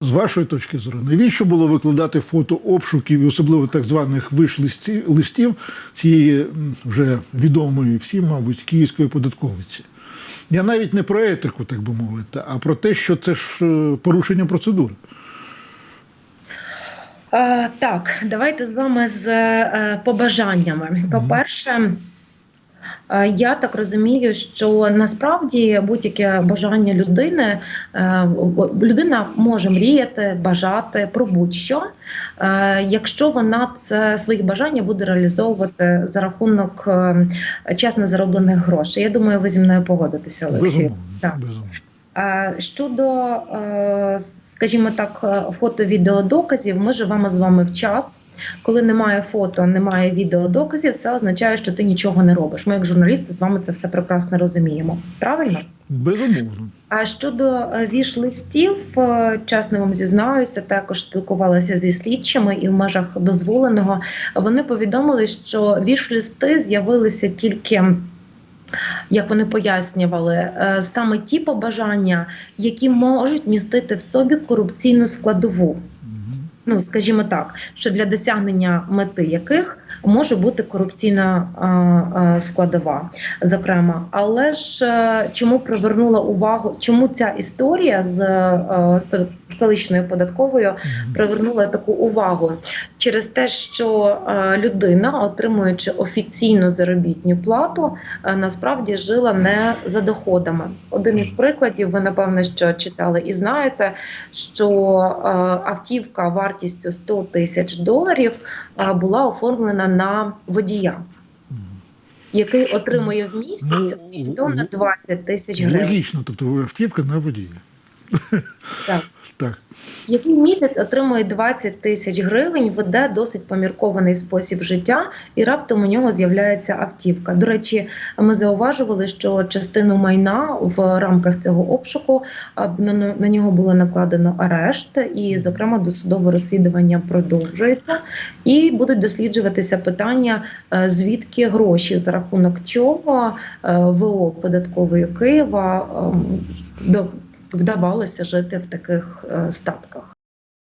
З вашої точки зору, навіщо було викладати фото обшуків і особливо так званих виш-листів листів цієї вже відомої всім, мабуть, київської податковиці? Я навіть не про етику, так би мовити, а про те, що це ж е, порушення процедури. Так, давайте з вами з е, побажаннями. По-перше, е, я так розумію, що насправді будь-яке бажання людини е, людина може мріяти, бажати про будь-що, е, якщо вона це свої бажання буде реалізовувати за рахунок е, чесно зароблених грошей. Я думаю, ви зі мною погодитеся, Олексій. Безумовно. Е, Щодо, е, скажімо так, е, фото-відеодоказів, ми живемо з вами в час. Коли немає фото, немає відеодоказів, це означає, що ти нічого не робиш. Ми, як журналісти, з вами це все прекрасно розуміємо. Правильно? Безумовно. А щодо е, віш-листів, е, чесно вам зізнаюся, також спілкувалася зі слідчими і в межах дозволеного. Вони повідомили, що віш-листи з'явилися тільки. Як вони пояснювали, е, саме ті побажання, які можуть містити в собі корупційну складову. Ну, скажімо так, що для досягнення мети яких може бути корупційна складова, зокрема. Але ж е, чому привернула увагу, чому ця історія з е, столичною податковою привернула таку увагу через те, що е, людина, отримуючи офіційну заробітну плату, насправді жила не за доходами. Один із прикладів, ви напевно що читали і знаєте, що автівка вартістю 100 тисяч доларів була оформлена на водія. Який отримує в місяць Ну, на 20 тисяч гривень. Логічно, тобто автівка на водії. Так. Так. який місяць отримує 20 тисяч гривень, веде досить поміркований спосіб життя, і раптом у нього з'являється автівка. До речі, ми зауважували, що частину майна в рамках цього обшуку на, нього було накладено арешт, і, зокрема, досудове розслідування продовжується, і будуть досліджуватися питання, е, звідки гроші за рахунок чого е, ВО податкової Києва ем, до- вдавалося жити в таких е, статках.